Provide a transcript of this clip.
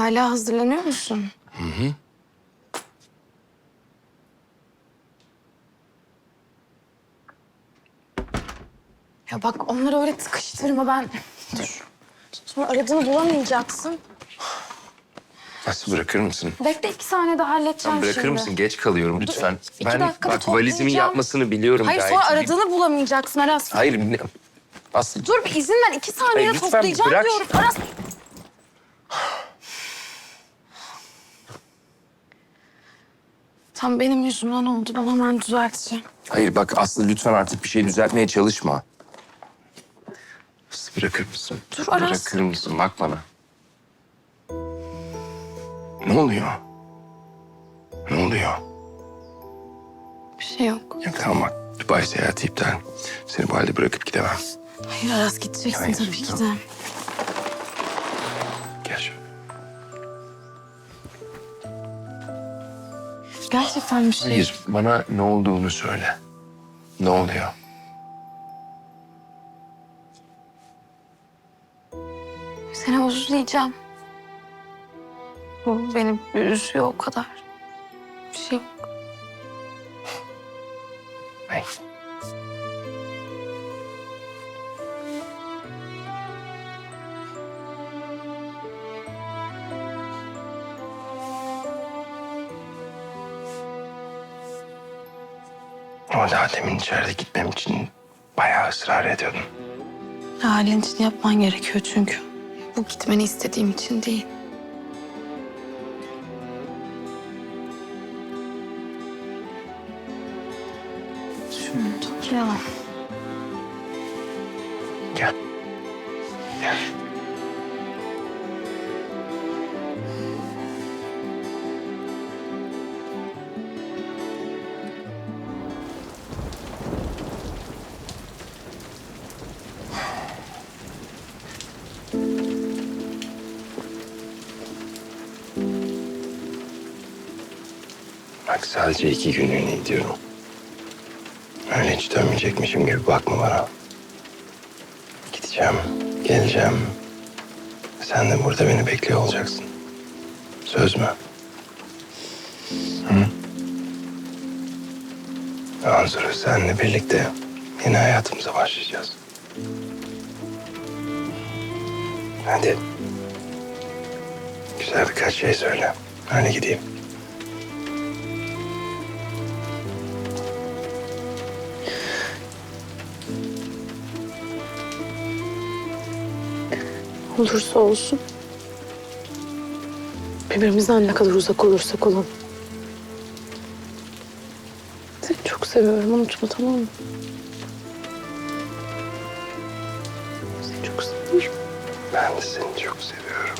Hala hazırlanıyor musun? Ya bak onları öyle sıkıştırma ben. Dur. Sonra aradığını bulamayacaksın. Aslı bırakır mısın? Bekle iki saniye daha halledeceğim Sen bırakır şimdi. mısın? Geç kalıyorum lütfen. iki ben dakikada bak valizimin toplayacağım. yapmasını biliyorum Hayır gayet sonra iyi. aradığını bulamayacaksın Aras. Hayır ne- Aslı Dur bir izin ver iki saniyede Hayır, lütfen toplayacağım bırak. diyorum. Aras. Tam benim yüzümden oldu. Ben hemen düzelteceğim. Hayır bak Aslı lütfen artık bir şey düzeltmeye çalışma. Aslı bırakır mısın? Dur, Aras. Bırakır mısın? Bak bana. Ne oluyor? Ne oluyor? Bir şey yok. Ya tamam bak Dubai seyahati iptal. Seni bu halde bırakıp gidemem. Hayır Aras gideceksin Hayır, tabii ki de. Gel şöyle. Gerçekten bir şey. Hayır bana ne olduğunu söyle. Ne oluyor? Seni özleyeceğim. Bu beni üzüyor o kadar. Bir şey yok. Ama daha demin içeride gitmem için bayağı ısrar ediyordun. Ailen için yapman gerekiyor çünkü. Bu gitmeni istediğim için değil. Şunu toplayalım. Gel. Gel. Bak sadece iki günlüğüne gidiyorum. Öyle hiç dönmeyecekmişim gibi bakma bana. Gideceğim, geleceğim. Sen de burada beni bekliyor olacaksın. Söz mü? Hı? Ondan sonra seninle birlikte yeni hayatımıza başlayacağız. Hadi. Güzel birkaç şey söyle. Hadi gideyim. Olursa olsun. Birbirimizden ne kadar uzak olursak olalım. Seni çok seviyorum. Unutma tamam mı? Seni çok seviyorum. Ben de seni çok seviyorum.